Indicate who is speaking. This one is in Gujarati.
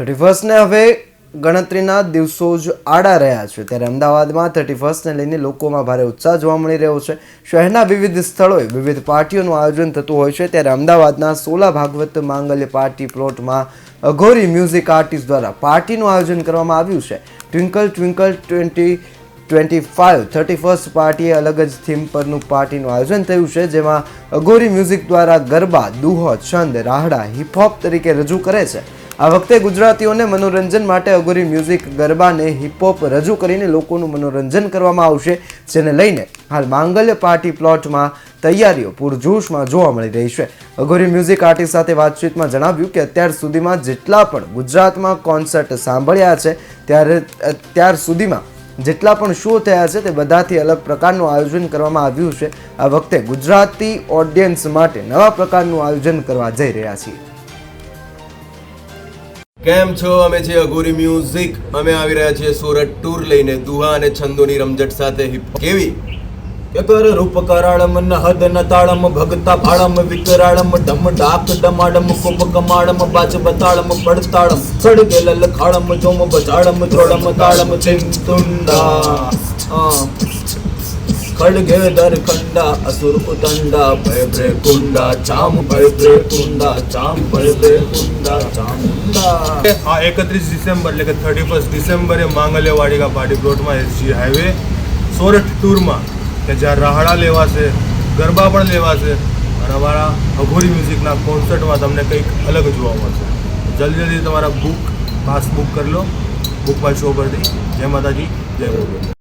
Speaker 1: થર્ટી ફર્સ્ટને હવે ગણતરીના દિવસો જ આડા રહ્યા છે. ત્યારે અમદાવાદમાં થર્ટી ફર્સ્ટને લઈને લોકોમાં ભારે ઉત્સાહ જોવા મળી રહ્યો છે. શહેરના વિવિધ સ્થળોએ વિવિધ પાર્ટીઓનું આયોજન થતું હોય છે. ત્યારે અમદાવાદના સોલા ભાગવત માંગલ્ય પાર્ટી પ્લોટમાં અઘોરી મ્યુઝિક આર્ટિસ્ટ દ્વારા પાર્ટીનું આયોજન કરવામાં આવ્યું છે. Twinkle twinkle twenty twenty five thirty first પાર્ટીએ અલગ જ થીમ પરનું પાર્ટીનું આયોજન થયું છે, જેમાં અઘોરી મ્યુઝિક દ્વારા ગરબા, દુહો, છંદ, રાહડા, હિપહોપ તરીકે રજૂ કરે છે. આ વખતે ગુજરાતીઓને મનોરંજન માટે અઘોરી મ્યુઝિક ગરબાને હિપહોપ રજૂ કરીને લોકોનું મનોરંજન કરવામાં આવશે, જેને લઈને હાલ માંગલ્ય પાર્ટી પ્લોટમાં તૈયારીઓ પૂરજોશમાં જોવા મળી રહી છે. અઘોરી મ્યુઝિક આર્ટિસ્ટ સાથે વાતચીતમાં જણાવ્યું કે અત્યાર સુધીમાં જેટલા પણ ગુજરાતમાં કોન્સર્ટ સાંભળ્યા છે, ત્યારે અત્યાર સુધીમાં જેટલા પણ શો થયા છે, તે બધાથી અલગ પ્રકારનું આયોજન કરવામાં આવ્યું છે. આ વખતે ગુજરાતી ઓડિયન્સ માટે નવા પ્રકારનું આયોજન કરવા જઈ રહ્યા છીએ.
Speaker 2: કેમ છો? અમે છે અઘોરી મ્યુઝિક. અમે આવી રહ્યા છીએ સુરત ટૂર લઈને દુહા અને છંદોની રમઝટ સાથે હિપ કેવી?
Speaker 3: કર રૂપ નતાળમ ભગતા ભાળમ વિકરાળમ ઢમ ડાક ડમાડમ કુપ કમાડમ બાજ બતાળમ પડતાળમ સડગે લલખાળમ જોમ, બજાળમ ધ્રોળમ તાળમ, ચિંતુંડા. ખડગે દર ખંડા અસુર ઉતંડા ભય ભ્રે કુંડા ચામ ભય ભ્રે કુંડા ચામ ભય ભ્રે કુંડા ચામુંડા
Speaker 4: આ એકત્રીસ ડિસેમ્બર એટલે કે થર્ટી ફર્સ્ટ ડિસેમ્બરે માંગલ્યવાડી કા પાર્ટી પ્લોટમાં એસજી હાઈવે સોરઠ ટૂરમાં કે જ્યાં રાહડા લેવાશે ગરબા પણ લેવાશે અને અમારા અઘોરી મ્યુઝિકના કોન્સર્ટમાં તમને કંઈક અલગ જોવા મળશે જલ્દી જલ્દી તમારા બુક પાસ બુક કરી લો બુકમાં શો કરી જય માતાજી જય